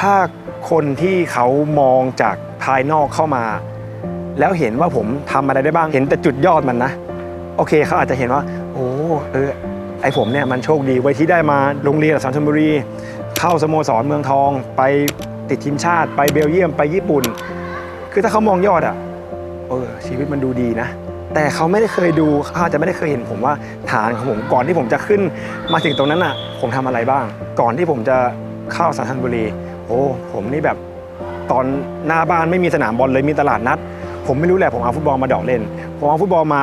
ถ้าคนที่เขามองจากภายนอกเข้ามา แล้วเห็นว่าผมทำอะไรได้บ้าง เห็นแต่จุดยอดมันนะ โอเคเขาอาจจะเห็นว่า โอ้เออไอผมเนี่ยมันโชคดีไว้ยที่ได้มาโรงเรียนสสัมชัญบุรี เข้าสโมสรเมืองทอง ไปติดทีมชาติ ไปเบลเยียมไปญี่ปุ่น คือถ้าเขามองยอดอะเออชีวิตมันดูดีนะ แต่เขาไม่ได้เคยดูเขาอาจจะไม่ได้เคยเห็นผมว่าฐานของผมก่อนที่ผมจะขึ้นมาถึงตรงนั้นอะผมทำอะไรบ้าง ก่อนที่ผมจะเข้าสันทันบุรี โอ้ผมนี่แบบตอนหน้าบ้านไม่มีสนามบอลเลยมีตลาดนัด ผมไม่รู้แหละผมเอาฟุตบอลมาดอกเล่น ผมเอาฟุตบอลมา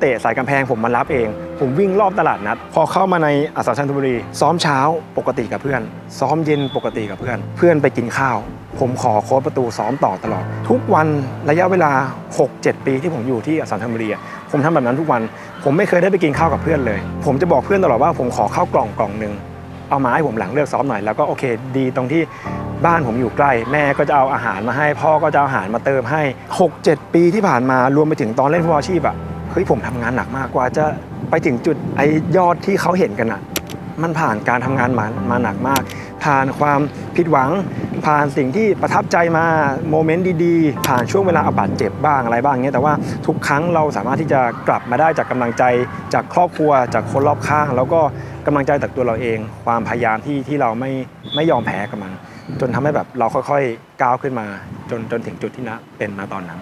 เตะสายกำแพงผมมารับเอง ผมวิ่งรอบตลาดนัด พอเข้ามาในอัสสัมชัญธนบุรี ซ้อมเช้าปกติกับเพื่อน ซ้อมเย็นปกติกับเพื่อน เพื่อนไปกินข้าว ผมขอโค้ดประตูซ้อมต่อตลอด ทุกวันระยะเวลา 6-7 ปีที่ผมอยู่ที่อัสสัมชัญธนบุรีผมทำแบบนั้นทุกวัน ผมไม่เคยได้ไปกินข้าวกับเพื่อนเลย ผมจะบอกเพื่อนตลอดว่าผมขอข้าวกล่องกล่องหนึ่ง เอามาให้ผมหลังเลิกซ้อมหน่อยแล้วก็โอเค ดีตรงที่บ้านผมอยู่ใกล้ แม่ก็จะเอาอาหารมาให้ พ่อก็จะเอาอาหารมาเติมให้ 6-7 ปีที่ผ่านมารวมไปถึงตอนเล่นฟุตบอลอาชีพอะเฮ้ยผมทำงานหนักมากกว่าจะไปถึงจุดไอยอดที่เขาเห็นกันอะ มันผ่านการทำงานมามาหนักมาก ผ่านความผิดหวัง ผ่านสิ่งที่ประทับใจมาโมเมนต์ดีๆ ผ่านช่วงเวลาอาบาดเจ็บบ้างอะไรบ้างเงี้ยแต่ว่าทุกครั้งเราสามารถที่จะกลับมาได้จากกำลังใจจากครอบครัว จากคนรอบข้าง แล้วก็กำลังใจจากตัวเราเอง ความพยายามที่ที่เราไม่ไม่ยอมแพ้กับมัน จนทำให้แบบเราค่อยๆก้าวขึ้นมา จนจนถึงจุดที่นะเป็นมาตอนนั้น